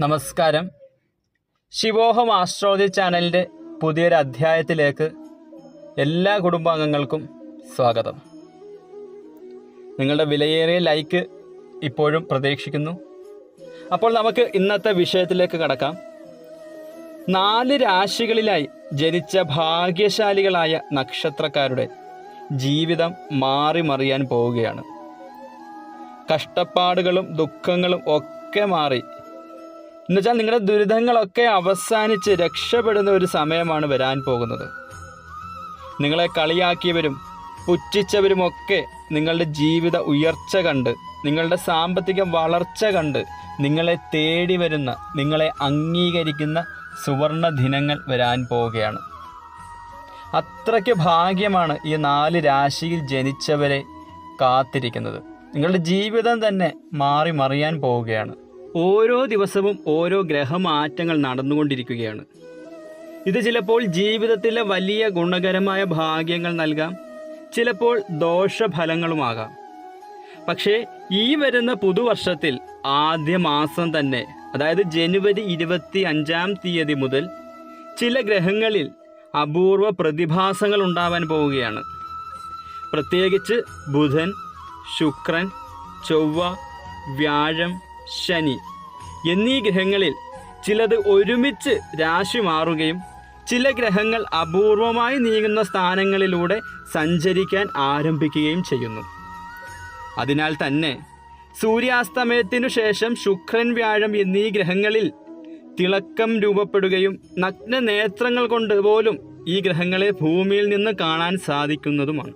നമസ്കാരം. ശിവോഹം ആസ്ട്രോളജി ചാനലിന്റെ പുതിയൊരു അധ്യായത്തിലേക്ക് എല്ലാ കുടുംബാംഗങ്ങൾക്കും സ്വാഗതം. നിങ്ങളുടെ വിലയേറിയ ലൈക്ക് ഇപ്പോഴും പ്രതീക്ഷിക്കുന്നു. അപ്പോൾ നമുക്ക് ഇന്നത്തെ വിഷയത്തിലേക്ക് കടക്കാം. നാല് രാശികളിലായി ജനിച്ച ഭാഗ്യശാലികളായ നക്ഷത്രക്കാരുടെ ജീവിതം മാറി മറിയാൻ പോവുകയാണ്. കഷ്ടപ്പാടുകളും ദുഃഖങ്ങളും ഒക്കെ മാറി എന്നുവെച്ചാൽ നിങ്ങളുടെ ദുരിതങ്ങളൊക്കെ അവസാനിച്ച് രക്ഷപ്പെടുന്ന ഒരു സമയമാണ് വരാൻ പോകുന്നത്. നിങ്ങളെ കളിയാക്കിയവരും പുച്ഛിച്ചവരുമൊക്കെ നിങ്ങളുടെ ജീവിത ഉയർച്ച കണ്ട് നിങ്ങളുടെ സാമ്പത്തിക വളർച്ച കണ്ട് നിങ്ങളെ തേടി വരുന്ന നിങ്ങളെ അംഗീകരിക്കുന്ന സുവർണ ദിനങ്ങൾ വരാൻ പോവുകയാണ്. അത്രയ്ക്ക് ഭാഗ്യമാണ് ഈ നാല് രാശിയിൽ ജനിച്ചവരെ കാത്തിരിക്കുന്നത്. നിങ്ങളുടെ ജീവിതം തന്നെ മാറി മറിയാൻ പോവുകയാണ്. ഓരോ ദിവസവും ഓരോ ഗ്രഹമാറ്റങ്ങൾ നടന്നുകൊണ്ടിരിക്കുകയാണ്. ഇത് ചിലപ്പോൾ ജീവിതത്തിലെ വലിയ ഗുണകരമായ ഭാഗ്യങ്ങൾ നൽകാം. ചിലപ്പോൾ ദോഷഫലങ്ങളുമാകാം. പക്ഷേ ഈ വരുന്ന പുതുവർഷത്തിൽ ആദ്യ മാസം തന്നെ അതായത് ജനുവരി ഇരുപത്തി അഞ്ചാം തീയതി മുതൽ ചില ഗ്രഹങ്ങളിൽ അപൂർവ പ്രതിഭാസങ്ങൾ ഉണ്ടാവാൻ പോവുകയാണ്. പ്രത്യേകിച്ച് ബുധൻ ശുക്രൻ ചൊവ്വ വ്യാഴം ശനി. എന്നീ ഗ്രഹങ്ങളിൽ ചിലത് ഒരുമിച്ച് രാശി മാറുകയും ചില ഗ്രഹങ്ങൾ അപൂർവമായി നീങ്ങുന്ന സ്ഥാനങ്ങളിലൂടെ സഞ്ചരിക്കാൻ ആരംഭിക്കുകയും ചെയ്യുന്നു. അതിനാൽ തന്നെ സൂര്യാസ്തമയത്തിനു ശേഷം ശുക്രൻ വ്യാഴം എന്നീ ഗ്രഹങ്ങളിൽ തിളക്കം രൂപപ്പെടുകയും നഗ്ന നേത്രങ്ങൾ കൊണ്ട് പോലും ഈ ഗ്രഹങ്ങളെ ഭൂമിയിൽ നിന്ന് കാണാൻ സാധിക്കുന്നതുമാണ്.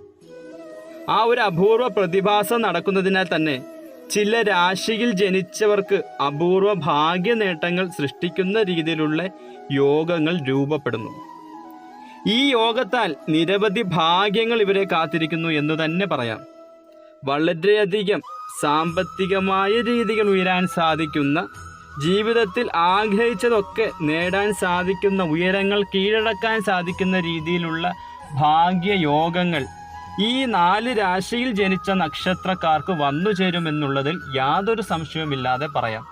ആ ഒരു അപൂർവ പ്രതിഭാസം നടക്കുന്നതിനാൽ തന്നെ ചില രാശിയിൽ ജനിച്ചവർക്ക് അപൂർവ ഭാഗ്യ നേട്ടങ്ങൾ സൃഷ്ടിക്കുന്ന രീതിയിലുള്ള യോഗങ്ങൾ രൂപപ്പെടുന്നു. ഈ യോഗത്താൽ നിരവധി ഭാഗ്യങ്ങൾ ഇവരെ കാത്തിരിക്കുന്നു എന്ന് തന്നെ പറയാം. വളരെയധികം സാമ്പത്തികമായ രീതികൾ ഉയരാൻ സാധിക്കുന്ന ജീവിതത്തിൽ ആഗ്രഹിച്ചതൊക്കെ നേടാൻ സാധിക്കുന്ന ഉയരങ്ങൾ കീഴടക്കാൻ സാധിക്കുന്ന രീതിയിലുള്ള ഭാഗ്യയോഗങ്ങൾ ഈ നാല് രാശിയിൽ ജനിച്ച നക്ഷത്രക്കാർക്ക് വന്നു ചേരുമെന്നുള്ളതിൽ യാതൊരു സംശയവുമില്ലാതെ പറയാം.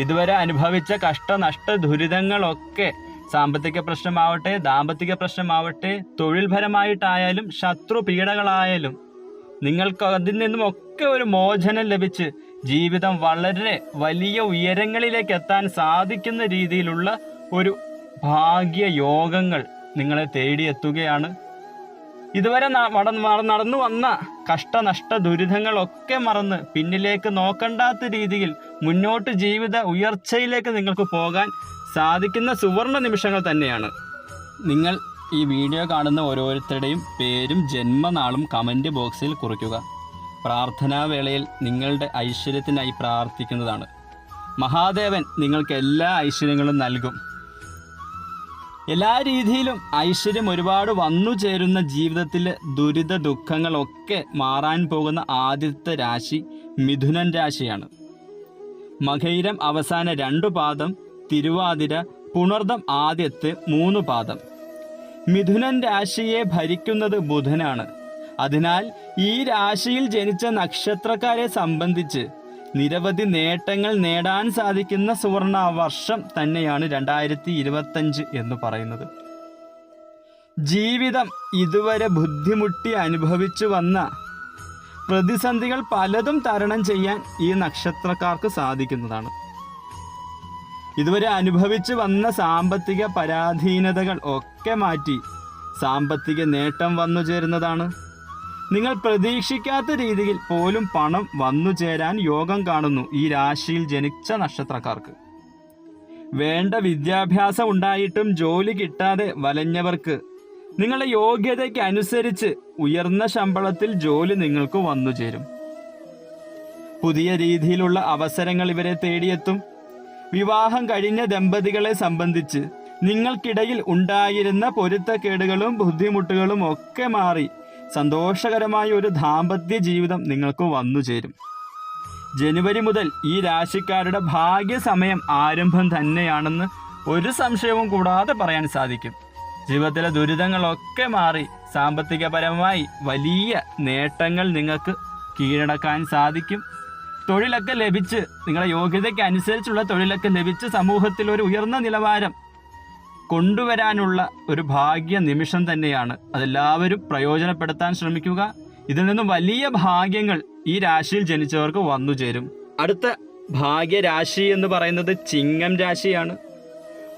ഇതുവരെ അനുഭവിച്ച കഷ്ടനഷ്ട ദുരിതങ്ങളൊക്കെ സാമ്പത്തിക പ്രശ്നമാവട്ടെ ദാമ്പത്തിക പ്രശ്നമാവട്ടെ തൊഴിൽപരമായിട്ടായാലും ശത്രു പീഡകളായാലും നിങ്ങൾക്ക് അതിൽ നിന്നും ഒക്കെ ഒരു മോചനം ലഭിച്ച് ജീവിതം വളരെ വലിയ ഉയരങ്ങളിലേക്ക് എത്താൻ സാധിക്കുന്ന രീതിയിലുള്ള ഒരു ഭാഗ്യയോഗങ്ങൾ നിങ്ങളെ തേടിയെത്തുകയാണ്. ഇതുവരെ നടന്നു വന്ന കഷ്ടനഷ്ട ദുരിതങ്ങളൊക്കെ മറന്ന് പിന്നിലേക്ക് നോക്കണ്ടാത്ത രീതിയിൽ മുന്നോട്ട് ജീവിത ഉയർച്ചയിലേക്ക് നിങ്ങൾക്ക് പോകാൻ സാധിക്കുന്ന സുവർണ നിമിഷങ്ങൾ തന്നെയാണ്. നിങ്ങൾ ഈ വീഡിയോ കാണുന്ന ഓരോരുത്തരുടെയും പേരും ജന്മനാളും കമന്റ് ബോക്സിൽ കുറിക്കുക. പ്രാർത്ഥനാവേളയിൽ നിങ്ങളുടെ ഐശ്വര്യത്തിനായി പ്രാർത്ഥിക്കുന്നതാണ്. മഹാദേവൻ നിങ്ങൾക്ക് എല്ലാ ഐശ്വര്യങ്ങളും നൽകും. എല്ലാ രീതിയിലും ഐശ്വര്യം ഒരുപാട് വന്നു ചേരുന്ന ജീവിതത്തിൽ ദുരിത ദുഃഖങ്ങളൊക്കെ മാറാൻ പോകുന്ന ആദ്യത്തെ രാശി മിഥുനൻ രാശിയാണ്. മകൈരം അവസാന രണ്ടു പാദം തിരുവാതിര പുണർദം ആദ്യത്തെ മൂന്ന് പാദം. മിഥുനൻ രാശിയെ ഭരിക്കുന്നത് ബുധനാണ്. അതിനാൽ ഈ രാശിയിൽ ജനിച്ച നക്ഷത്രക്കാരെ സംബന്ധിച്ച് നിരവധി നേട്ടങ്ങൾ നേടാൻ സാധിക്കുന്ന സുവർണ വർഷം തന്നെയാണ് രണ്ടായിരത്തി ഇരുപത്തഞ്ച് എന്ന് പറയുന്നത്. ജീവിതം ഇതുവരെ ബുദ്ധിമുട്ടി അനുഭവിച്ചു വന്ന പ്രതിസന്ധികൾ പലതും തരണം ചെയ്യാൻ ഈ നക്ഷത്രക്കാർക്ക് സാധിക്കുന്നതാണ്. ഇതുവരെ അനുഭവിച്ചു വന്ന സാമ്പത്തിക പരാധീനതകൾ ഒക്കെ മാറ്റി സാമ്പത്തിക നേട്ടം വന്നു ചേരുന്നതാണ്. നിങ്ങൾ പ്രതീക്ഷിക്കാത്ത രീതിയിൽ പോലും പണം വന്നു ചേരാൻ യോഗം കാണുന്നു ഈ രാശിയിൽ ജനിച്ച നക്ഷത്രക്കാർക്ക്. വേണ്ട വിദ്യാഭ്യാസം ഉണ്ടായിട്ടും ജോലി കിട്ടാതെ വലഞ്ഞവർക്ക് നിങ്ങളുടെ യോഗ്യതയ്ക്ക് അനുസരിച്ച് ഉയർന്ന ശമ്പളത്തിൽ ജോലി നിങ്ങൾക്ക് വന്നു ചേരും. പുതിയ രീതിയിലുള്ള അവസരങ്ങൾ ഇവരെ തേടിയെത്തും. വിവാഹം കഴിഞ്ഞ ദമ്പതികളെ സംബന്ധിച്ച് നിങ്ങൾക്കിടയിൽ ഉണ്ടായിരുന്ന പൊരുത്തക്കേടുകളും ബുദ്ധിമുട്ടുകളും ഒക്കെ മാറി സന്തോഷകരമായ ഒരു ദാമ്പത്യ ജീവിതം നിങ്ങൾക്ക് വന്നു ചേരും. ജനുവരി മുതൽ ഈ രാശിക്കാരുടെ ഭാഗ്യസമയം ആരംഭം തന്നെയാണെന്ന് ഒരു സംശയവും കൂടാതെ പറയാൻ സാധിക്കും. ജീവിതത്തിലെ ദുരിതങ്ങളൊക്കെ മാറി സാമ്പത്തികപരമായി വലിയ നേട്ടങ്ങൾ നിങ്ങൾക്ക് കീഴടക്കാൻ സാധിക്കും. തൊഴിലൊക്കെ ലഭിച്ച് നിങ്ങളുടെ യോഗ്യതയ്ക്ക് അനുസരിച്ചുള്ള തൊഴിലൊക്കെ ലഭിച്ച് സമൂഹത്തിൽ ഒരു ഉയർന്ന നിലവാരം കൊണ്ടുവരാനുള്ള ഒരു ഭാഗ്യ നിമിഷം തന്നെയാണ് അതെല്ലാവരും പ്രയോജനപ്പെടുത്താൻ ശ്രമിക്കുക. ഇതിൽ നിന്നും വലിയ ഭാഗ്യങ്ങൾ ഈ രാശിയിൽ ജനിച്ചവർക്ക് വന്നു ചേരും. അടുത്ത ഭാഗ്യരാശി എന്ന് പറയുന്നത് ചിങ്ങം രാശിയാണ്.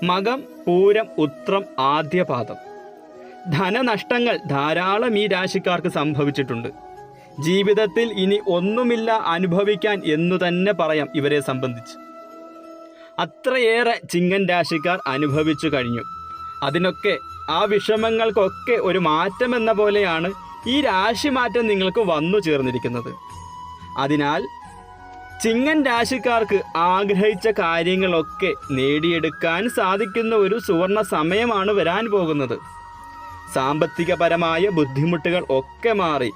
മകം പൂരം ഉത്രം ആദ്യപാദം. ധനനഷ്ടങ്ങൾ ധാരാളം ഈ രാശിക്കാർക്ക് സംഭവിച്ചിട്ടുണ്ട്. ജീവിതത്തിൽ ഇനി ഒന്നുമില്ല അനുഭവിക്കാൻ എന്നു തന്നെ പറയാം ഇവരെ സംബന്ധിച്ച്. അത്രയേറെ ചിങ്ങൻ രാശിക്കാർ അനുഭവിച്ചു കഴിഞ്ഞു. അതിനൊക്കെ ആ വിഷമങ്ങൾക്കൊക്കെ ഒരു മാറ്റം എന്ന പോലെയാണ് ഈ രാശി മാറ്റം നിങ്ങൾക്ക് വന്നു ചേർന്നിരിക്കുന്നത്. അതിനാൽ ചിങ്ങൻ രാശിക്കാർക്ക് ആഗ്രഹിച്ച കാര്യങ്ങളൊക്കെ നേടിയെടുക്കാൻ സാധിക്കുന്ന ഒരു സുവർണ സമയമാണ് വരാൻ പോകുന്നത്. സാമ്പത്തികപരമായ ബുദ്ധിമുട്ടുകൾ ഒക്കെ മാറി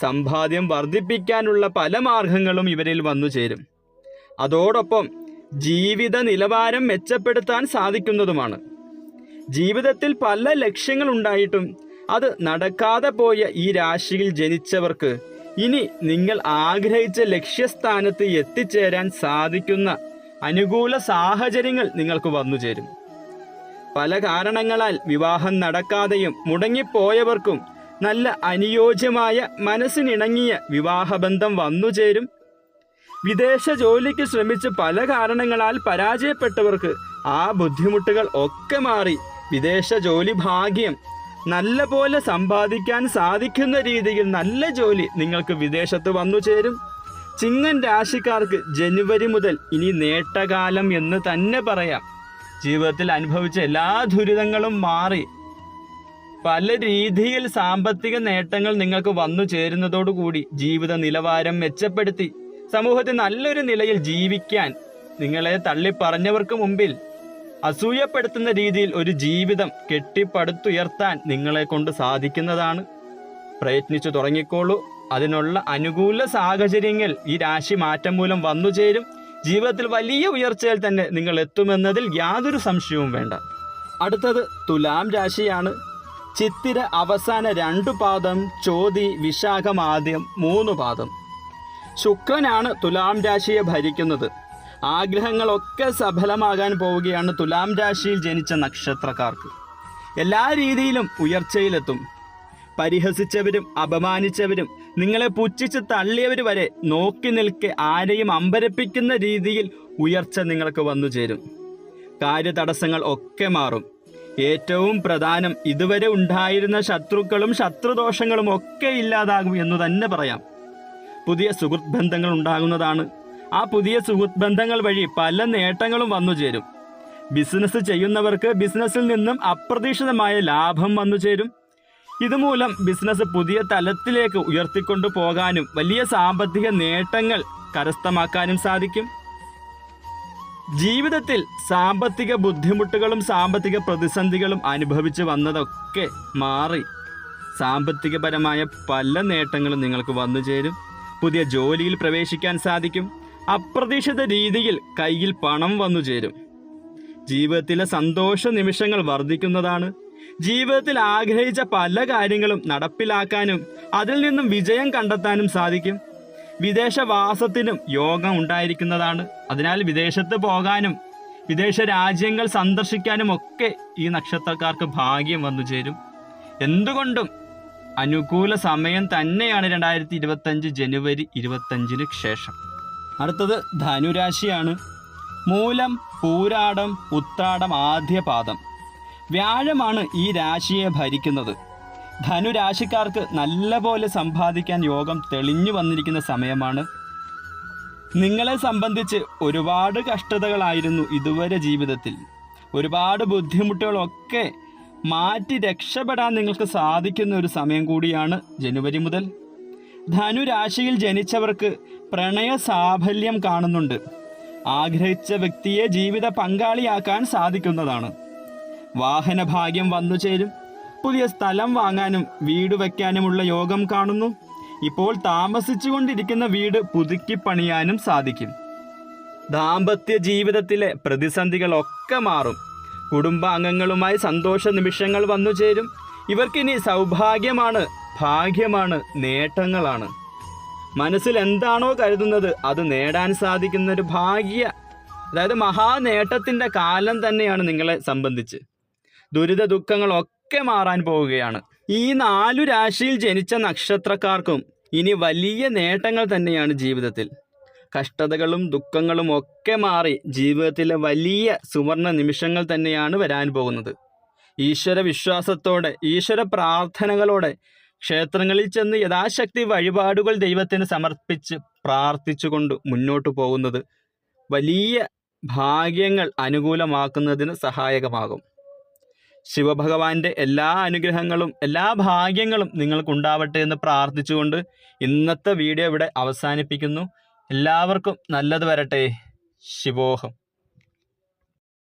സമ്പാദ്യം വർദ്ധിപ്പിക്കാനുള്ള പല മാർഗങ്ങളും ഇവരിൽ വന്നു ചേരും. അതോടൊപ്പം ജീവിത നിലവാരം മെച്ചപ്പെടുത്താൻ സാധിക്കുന്നതുമാണ്. ജീവിതത്തിൽ പല ലക്ഷ്യങ്ങൾ ഉണ്ടായിട്ടും അത് നടക്കാതെ പോയ ഈ രാശിയിൽ ജനിച്ചവർക്ക് ഇനി നിങ്ങൾ ആഗ്രഹിച്ച ലക്ഷ്യസ്ഥാനത്ത് എത്തിച്ചേരാൻ സാധിക്കുന്ന അനുകൂല സാഹചര്യങ്ങൾ നിങ്ങൾക്ക് വന്നു ചേരും. പല കാരണങ്ങളാൽ വിവാഹം നടക്കാതെയും മുടങ്ങിപ്പോയവർക്കും നല്ല അനുയോജ്യമായ മനസ്സിനിണങ്ങിയ വിവാഹബന്ധം വന്നു ചേരും. വിദേശ ജോലിക്ക് ശ്രമിച്ച് പല കാരണങ്ങളാൽ പരാജയപ്പെട്ടവർക്ക് ആ ബുദ്ധിമുട്ടുകൾ ഒക്കെ മാറി. വിദേശ ജോലി ഭാഗ്യം. നല്ല പോലെ സമ്പാദിക്കാൻ സാധിക്കുന്ന രീതിയിൽ നല്ല ജോലി നിങ്ങൾക്ക് വിദേശത്ത് വന്നു ചേരും. ചിങ്ങൻ രാശിക്കാർക്ക് ജനുവരി മുതൽ ഇനി നേട്ടകാലം എന്ന് തന്നെ പറയാം. ജീവിതത്തിൽ അനുഭവിച്ച എല്ലാ ദുരിതങ്ങളും മാറി. പല രീതിയിൽ സാമ്പത്തിക നേട്ടങ്ങൾ നിങ്ങൾക്ക് വന്നു ചേരുന്നതോടുകൂടി ജീവിത നിലവാരം മെച്ചപ്പെടുത്തി. സമൂഹത്തിൽ നല്ലൊരു നിലയിൽ ജീവിക്കാൻ നിങ്ങളെ തള്ളിപ്പറഞ്ഞവർക്ക് മുമ്പിൽ അസൂയപ്പെടുത്തുന്ന രീതിയിൽ ഒരു ജീവിതം കെട്ടിപ്പടുത്തുയർത്താൻ നിങ്ങളെ കൊണ്ട് സാധിക്കുന്നതാണ്. പ്രയത്നിച്ചു തുടങ്ങിക്കോളൂ. അതിനുള്ള അനുകൂല സാഹചര്യങ്ങൾ ഈ രാശി മാറ്റം മൂലം വന്നു ചേരും. ജീവിതത്തിൽ വലിയ ഉയർച്ചയിൽ തന്നെ നിങ്ങൾ എത്തുമെന്നതിൽ യാതൊരു സംശയവും വേണ്ട. അടുത്തത് തുലാം രാശിയാണ്. ചിത്തിര അവസാന രണ്ടു പാദം ചോതി വിശാഖം ആദ്യം മൂന്ന് പാദം. ശുക്രനാണ് തുലാം രാശിയെ ഭരിക്കുന്നത്. ആഗ്രഹങ്ങളൊക്കെ സഫലമാകാൻ പോവുകയാണ് തുലാം രാശിയിൽ ജനിച്ച നക്ഷത്രക്കാർക്ക്. എല്ലാ രീതിയിലും ഉയർച്ചയിലെത്തും. പരിഹസിച്ചവരും അപമാനിച്ചവരും നിങ്ങളെ പുച്ഛിച്ച് തള്ളിയവർ വരെ നോക്കി നിൽക്കെ ആരെയും അമ്പരപ്പിക്കുന്ന രീതിയിൽ ഉയർച്ച നിങ്ങൾക്ക് വന്നു ചേരും. കാര്യതടസ്സങ്ങൾ ഒക്കെ മാറും. ഏറ്റവും പ്രധാനം ഇതുവരെ ഉണ്ടായിരുന്ന ശത്രുക്കളും ശത്രുദോഷങ്ങളും ഒക്കെ ഇല്ലാതാകും എന്ന് തന്നെ പറയാം. പുതിയ സുഹൃത്ത് ബന്ധങ്ങൾ ഉണ്ടാകുന്നതാണ് ആ പുതിയ സുഹൃത്ത് ബന്ധങ്ങൾ വഴി പല നേട്ടങ്ങളും വന്നു ചേരും. ബിസിനസ് ചെയ്യുന്നവർക്ക് ബിസിനസ്സിൽ നിന്നും അപ്രതീക്ഷിതമായ ലാഭം വന്നു ചേരും. ഇതുമൂലം ബിസിനസ് പുതിയ തലത്തിലേക്ക് ഉയർത്തിക്കൊണ്ടു പോകാനും വലിയ സാമ്പത്തിക നേട്ടങ്ങൾ കരസ്ഥമാക്കാനും സാധിക്കും. ജീവിതത്തിൽ സാമ്പത്തിക ബുദ്ധിമുട്ടുകളും സാമ്പത്തിക പ്രതിസന്ധികളും അനുഭവിച്ച് വന്നതൊക്കെ മാറി. സാമ്പത്തികപരമായ പല നേട്ടങ്ങളും നിങ്ങൾക്ക് വന്നു ചേരും. പുതിയ ജോലിയിൽ പ്രവേശിക്കാൻ സാധിക്കും. അപ്രതീക്ഷിത രീതിയിൽ കയ്യിൽ പണം വന്നു ചേരും. ജീവിതത്തിലെ സന്തോഷ നിമിഷങ്ങൾ വർദ്ധിക്കുന്നതാണ്. ജീവിതത്തിൽ ആഗ്രഹിച്ച പല കാര്യങ്ങളും നടപ്പിലാക്കാനും അതിൽ നിന്നും വിജയം കണ്ടെത്താനും സാധിക്കും. വിദേശവാസത്തിനും യോഗം ഉണ്ടായിരിക്കുന്നതാണ്. അതിനാൽ വിദേശത്ത് പോകാനും വിദേശ രാജ്യങ്ങൾ സന്ദർശിക്കാനും ഒക്കെ ഈ നക്ഷത്രക്കാർക്ക് ഭാഗ്യം വന്നു ചേരും. എന്തുകൊണ്ടും അനുകൂല സമയം തന്നെയാണ് രണ്ടായിരത്തി ഇരുപത്തഞ്ച് ജനുവരി ഇരുപത്തഞ്ചിന് ശേഷം. അടുത്തത് ധനുരാശിയാണ്. മൂലം പൂരാടം ഉത്രാടം ആദ്യപാദം. വ്യാഴമാണ് ഈ രാശിയെ ഭരിക്കുന്നത്. ധനുരാശിക്കാർക്ക് നല്ലപോലെ സമ്പാദിക്കാൻ യോഗം തെളിഞ്ഞു വന്നിരിക്കുന്ന സമയമാണ്. നിങ്ങളെ സംബന്ധിച്ച് ഒരുപാട് കഷ്ടതകളായിരുന്നു ഇതുവരെ ജീവിതത്തിൽ. ഒരുപാട് ബുദ്ധിമുട്ടുകളൊക്കെ മാറ്റി രക്ഷപ്പെടാൻ നിങ്ങൾക്ക് സാധിക്കുന്ന ഒരു സമയം കൂടിയാണ് ജനുവരി മുതൽ. ധനുരാശിയിൽ ജനിച്ചവർക്ക് പ്രണയ സാഫല്യം കാണുന്നുണ്ട്. ആഗ്രഹിച്ച വ്യക്തിയെ ജീവിത പങ്കാളിയാക്കാൻ സാധിക്കുന്നതാണ്. വാഹന ഭാഗ്യം വന്നു ചേരും. പുതിയ സ്ഥലം വാങ്ങാനും വീട് വയ്ക്കാനുമുള്ള യോഗം കാണുന്നു. ഇപ്പോൾ താമസിച്ചുകൊണ്ടിരിക്കുന്ന വീട് പുതുക്കി പണിയാനും സാധിക്കും. ദാമ്പത്യ ജീവിതത്തിലെ പ്രതിസന്ധികളൊക്കെ മാറും. കുടുംബാംഗങ്ങളുമായി സന്തോഷ നിമിഷങ്ങൾ വന്നു ചേരും. ഇവർക്കിനി സൗഭാഗ്യമാണ് ഭാഗ്യമാണ് നേട്ടങ്ങളാണ്. മനസ്സിൽ എന്താണോ കരുതുന്നത് അത് നേടാൻ സാധിക്കുന്ന ഒരു ഭാഗ്യ അതായത് മഹാനേട്ടത്തിന്റെ കാലം തന്നെയാണ് നിങ്ങളെ സംബന്ധിച്ച്. ദുരിത ദുഃഖങ്ങളൊക്കെ മാറാൻ പോവുകയാണ്. ഈ നാലു രാശിയിൽ ജനിച്ച നക്ഷത്രക്കാർക്കും ഇനി വലിയ നേട്ടങ്ങൾ തന്നെയാണ് ജീവിതത്തിൽ. കഷ്ടതകളും ദുഃഖങ്ങളും ഒക്കെ മാറി ജീവിതത്തിലെ വലിയ സുവർണ നിമിഷങ്ങൾ തന്നെയാണ് വരാൻ പോകുന്നത്. ഈശ്വര വിശ്വാസത്തോടെ ഈശ്വര പ്രാർത്ഥനകളോടെ ക്ഷേത്രങ്ങളിൽ ചെന്ന് യഥാശക്തി വഴിപാടുകൾ ദൈവത്തിന് സമർപ്പിച്ച് പ്രാർത്ഥിച്ചുകൊണ്ട് മുന്നോട്ട് പോകുന്നത് വലിയ ഭാഗ്യങ്ങൾ അനുകൂലമാക്കുന്നതിന് സഹായകമാകും. ശിവഭഗവാന്റെ എല്ലാ അനുഗ്രഹങ്ങളും എല്ലാ ഭാഗ്യങ്ങളും നിങ്ങൾക്കുണ്ടാവട്ടെ എന്ന് പ്രാർത്ഥിച്ചുകൊണ്ട് ഇന്നത്തെ വീഡിയോ ഇവിടെ അവസാനിപ്പിക്കുന്നു. എല്ലാവർക്കും നല്ലത് വരട്ടെ. ശിവോഹം.